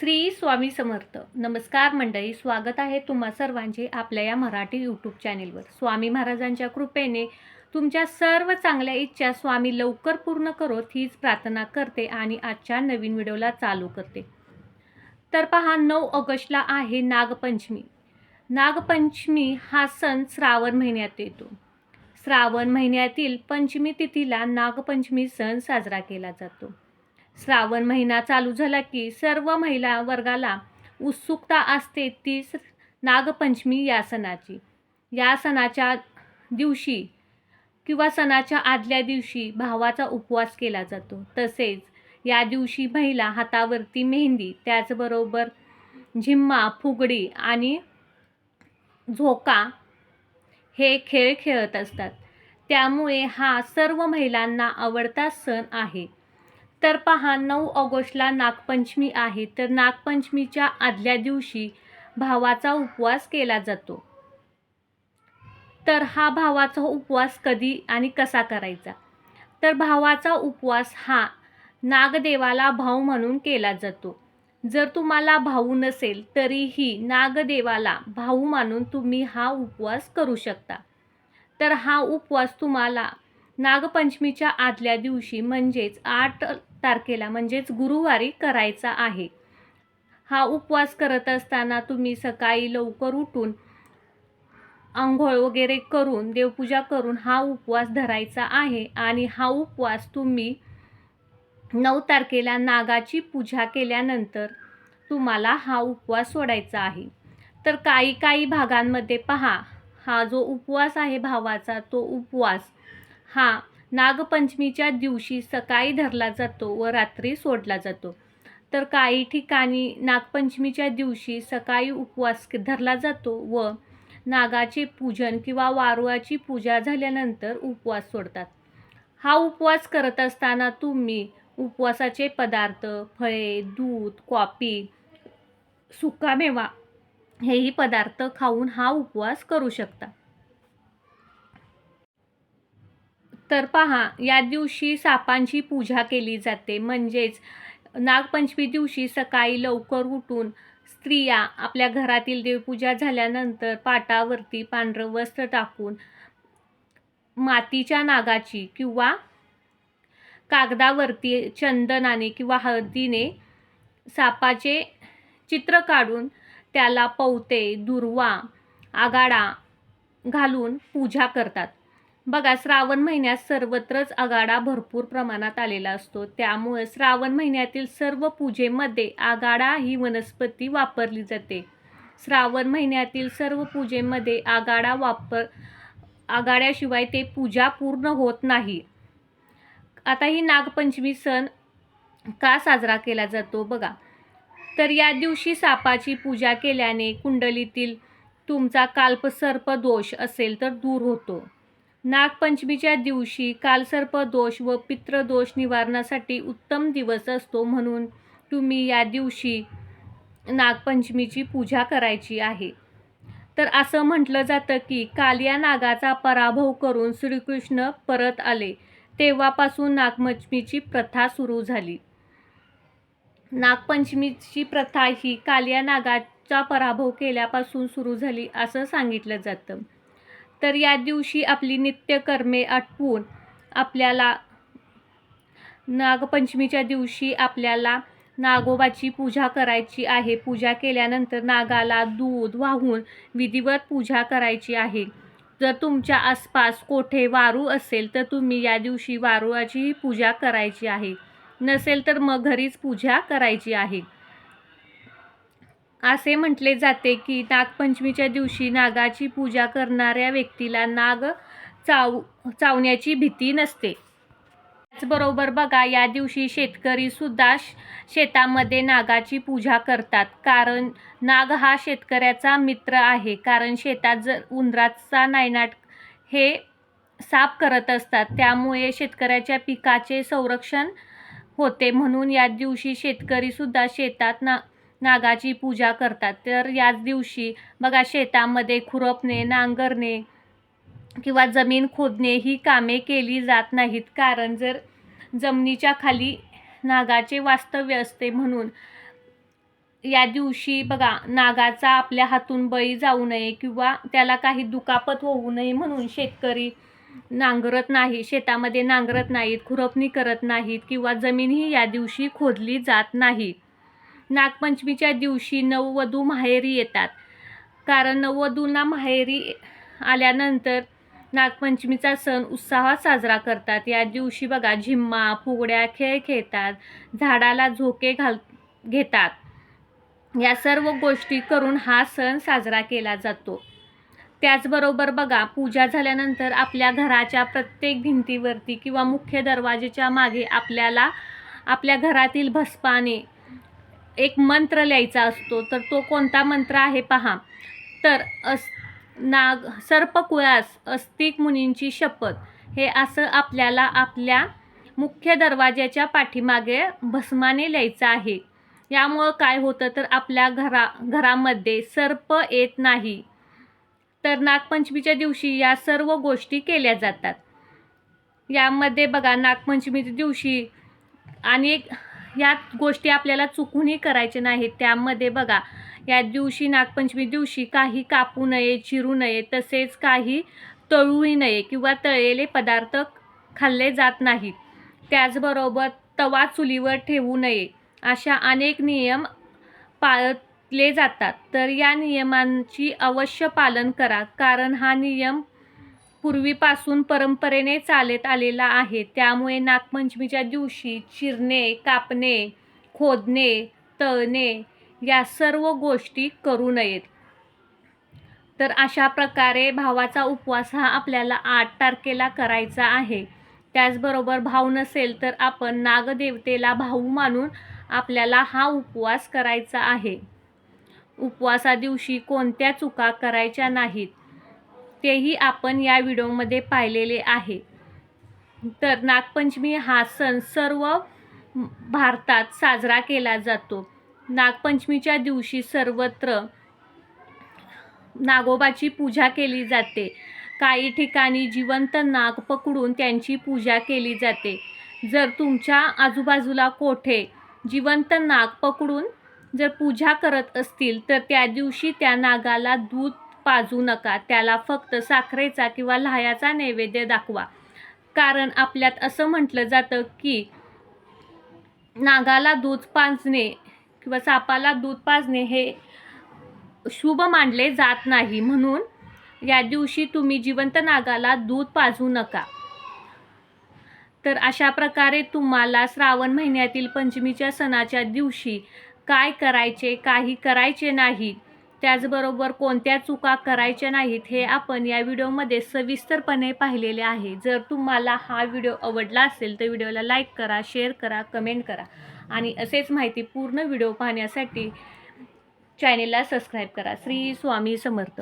श्री स्वामी समर्थ. नमस्कार मंडळी स्वागत आहे तुम्हा सर्वांचे आपल्या या मराठी यूट्यूब चॅनेलवर स्वामी महाराजांच्या कृपेने तुमच्या सर्व चांगल्या इच्छा स्वामी लवकर पूर्ण करोत हीच प्रार्थना करते आणि आजच्या नवीन व्हिडिओला चालू करते. तर पहा नऊ ऑगस्टला आहे नागपंचमी. नागपंचमी हा सण श्रावण महिन्यात येतो. श्रावण महिन्यातील पंचमी तिथीला नागपंचमी सण साजरा केला जातो. श्रावण महिना चालू झाला की सर्व महिला वर्गाला उत्सुकता असते ती नागपंचमी या सणाची. या सणाच्या दिवशी किंवा सणाच्या आदल्या दिवशी भावाचा उपवास केला जातो. तसेच या दिवशी महिला हातावरती मेहंदी त्याचबरोबर झिम्मा फुगडी आणि झोका हे खेळ खेळत असतात. त्यामुळे हा सर्व महिलांना आवडता सण आहे. तर पहा नऊ ऑगस्टला नागपंचमी आहे तर नागपंचमीच्या आदल्या दिवशी भावाचा उपवास केला जातो. तर हा भावाचा उपवास कधी आणि कसा करायचा? तर भावाचा उपवास हा नागदेवाला भाऊ म्हणून केला जातो. जर तुम्हाला भाऊ नसेल तरीही नागदेवाला भाऊ मानून तुम्ही हा उपवास करू शकता. तर हा उपवास तुम्हाला नागपंचमीच्या आदल्या दिवशी म्हणजेच आठ तारखेला म्हणजेच गुरुवारी करायचा आहे. हा उपवास करत असताना तुम्ही सकाळी लवकर उठून आंघोळ वगैरे करून देवपूजा करून हा उपवास धरायचा आहे आणि हा उपवास तुम्ही नऊ तारखेला नागाची पूजा केल्यानंतर तुम्हाला हा उपवास सोडायचा आहे. तर काही काही भागांमध्ये पहा हा जो उपवास आहे भावाचा तो उपवास हा नागपंचमीच्या दिवशी सकाळी धरला जातो व रात्री सोडला जातो. तर काही ठिकाणी नागपंचमीच्या दिवशी सकाळी उपवास धरला जातो व नागाचे पूजन किंवा वारुळाची पूजा झाल्यानंतर उपवास सोडतात. हा उपवास करत असताना तुम्ही उपवासाचे पदार्थ फळे दूध कॉफी सुकामेवा हेही पदार्थ खाऊन हा उपवास करू शकता. तर पहा या दिवशी सापांची पूजा केली जाते. म्हणजेच नागपंचमी दिवशी सकाळी लवकर उठून स्त्रिया आपल्या घरातील देवपूजा झाल्यानंतर पाटावरती पांढरं वस्त्र टाकून मातीच्या नागाची किंवा कागदावरती चंदनाने किंवा हळदीने सापाचे चित्र काढून त्याला पवते दुर्वा आगाडा घालून पूजा करतात. बघा श्रावण महिन्यात सर्वत्रच आगाडा भरपूर प्रमाणात आलेला असतो. त्यामुळे श्रावण महिन्यातील सर्व पूजेमध्ये आगाडा ही वनस्पती वापरली जाते. श्रावण महिन्यातील सर्व पूजेमध्ये आगाडा वापर आगाड्याशिवाय ते पूजा पूर्ण होत नाही. आता ही नागपंचमी सण का साजरा केला जातो बघा. तर या दिवशी सापाची पूजा केल्याने कुंडलीतील तुमचा काल्पसर्प दोष असेल तर दूर होतो. नागपंचमीच्या दिवशी कालसर्प दोष व पितृदोष निवारणासाठी उत्तम दिवस असतो म्हणून तुम्ही या दिवशी नागपंचमीची पूजा करायची आहे. तर असं म्हटलं जातं की काल या नागाचा पराभव करून श्रीकृष्ण परत आले. तेव्हापासून नागपंचमीची प्रथा सुरू झाली. नागपंचमीची प्रथा ही कालिया नागाचा पराभव केल्यापासून सुरू झाली असं सांगितलं जातं. तर या दिवशी आपली नित्यकर्मे आटपून आपल्याला नागपंचमीच्या दिवशी आपल्याला नागोबाची पूजा करायची आहे. पूजा केल्यानंतर नागाला दूध वाहून विधिवत पूजा करायची आहे. जर तुमच्या आसपास कोठे वारू असेल तर तुम्ही या दिवशी वारुळाचीही पूजा करायची आहे. नसेल तर मग घरीच पूजा करायची आहे. असे म्हटले जाते की नागपंचमीच्या दिवशी नागाची पूजा करणाऱ्या व्यक्तीला नाग चाव चावण्याची भीती नसते. त्याचबरोबर बघा या दिवशी शेतकरी सुद्धा श- शेतामध्ये नागाची पूजा करतात. कारण नाग हा शेतकऱ्याचा मित्र आहे. कारण शेतात जर उंदराचा नायनाट हे साफ करत असतात त्यामुळे शेतकऱ्याच्या पिकाचे संरक्षण होते. म्हणून या दिवशी शेतकरीसुद्धा शेतात ना नागाची पूजा करतात. तर याच दिवशी बघा शेतामध्ये खुरपणे नांगरणे किंवा जमीन खोदणे ही कामे केली जात नाहीत. कारण जर जमिनीच्या खाली नागाचे वास्तव्य असते म्हणून या दिवशी बघा नागाचा आपल्या हातून बळी जाऊ नये किंवा त्याला काही दुखापत होऊ नये म्हणून शेतकरी नांगरत नाही शेतामध्ये नांगरत नाहीत खुरपणी करत नाहीत किंवा जमीनही या दिवशी खोदली जात नाही. नागपंचमीच्या दिवशी नववधू माहेरी येतात. कारण नववधूंना माहेरी आल्यानंतर नागपंचमीचा सण उत्साहात साजरा करतात. या दिवशी बघा झिम्मा फुगड्या खेळ खेळतात झाडाला झोके घाल घेतात. या सर्व गोष्टी करून हा सण साजरा केला जातो. त्याचबरोबर बघा पूजा झाल्यानंतर आपल्या घराच्या प्रत्येक भिंतीवरती किंवा मुख्य दरवाजेच्या मागे आपल्याला आपल्या घरातील भस्पाने एक मंत्र लिहायचा असतो तर तो कोणता मंत्र आहे पहा. तर अस नाग सर्पकुळास अस्तिक मुनींची शपथ. हे असं आपल्याला आपल्या मुख्य दरवाज्याच्या पाठीमागे भस्माने लिहायचं आहे. यामुळं काय होतं तर आपल्या घरा घरामध्ये सर्प येत नाही. तर नागपंचमीच्या दिवशी या सर्व गोष्टी केल्या जातात. यामध्ये बघा नागपंचमीच्या दिवशी आणि ह्या गोष्टी आपल्याला चुकूनही करायच्या नाहीत. त्यामध्ये बघा या दिवशी नागपंचमी दिवशी काही कापू नये चिरू नये तसेच काही तळूही नये किंवा तळलेले पदार्थ खाल्ले जात नाहीत. त्याचबरोबर तवा चुलीवर ठेवू नये अशा अनेक नियम पाळले जातात. तर या नियमांची अवश्य पालन करा कारण हा नियम पूर्वीपासून परंपरेने चालत आलेला आहे. त्यामुळे नागपंचमीच्या दिवशी चिरणे कापणे खोदणे तळणे या सर्व गोष्टी करू नयेत. तर अशा प्रकारे भावाचा उपवास हा आपल्याला आठ तारखेला करायचा आहे. त्याचबरोबर भाव नसेल तर आपण नागदेवतेला भाऊ मानून आपल्याला हा उपवास करायचा आहे. उपवासा दिवशी कोणत्या चुका करायच्या नाहीत? तेही आपण या व्हिडिओमध्ये पाहिलेले आहे. तर नागपंचमी हा सण सर्व भारतात साजरा केला जातो. नागपंचमीच्या दिवशी सर्वत्र नागोबाची पूजा केली जाते. काही ठिकाणी जिवंत नाग पकडून त्यांची पूजा केली जाते. जर तुमच्या आजूबाजूला कोठे जिवंत नाग पकडून जर पूजा करत असतील तर त्या दिवशी त्या नागाला दूध पाजू नका. त्याला फक्त साखरेचा किंवा लहायाचा नैवेद्य दाखवा. कारण आपल्यात असं म्हटलं जातं की नागाला दूध पाजणे किंवा सापाला दूध पाजणे हे शुभ मानले जात नाही. म्हणून या दिवशी तुम्ही जिवंत नागाला दूध पाजू नका. तर अशा प्रकारे तुम्हाला श्रावण महिन्यातील पंचमीच्या सणाच्या दिवशी काय करायचे काही करायचे नाही त्याचबरोबर कोणत्या चुका करायच्या नाहीत हे आपण या व्हिडिओमध्ये सविस्तरपणे पाहिलेले आहे. जर तुम्हाला हा व्हिडिओ आवडला असेल तर व्हिडिओला लाईक करा शेअर करा कमेंट करा. आणि असेच माहिती पूर्ण व्हिडिओ पाहण्यासाठी चॅनेलला सबस्क्राईब करा. श्री स्वामी समर्थ.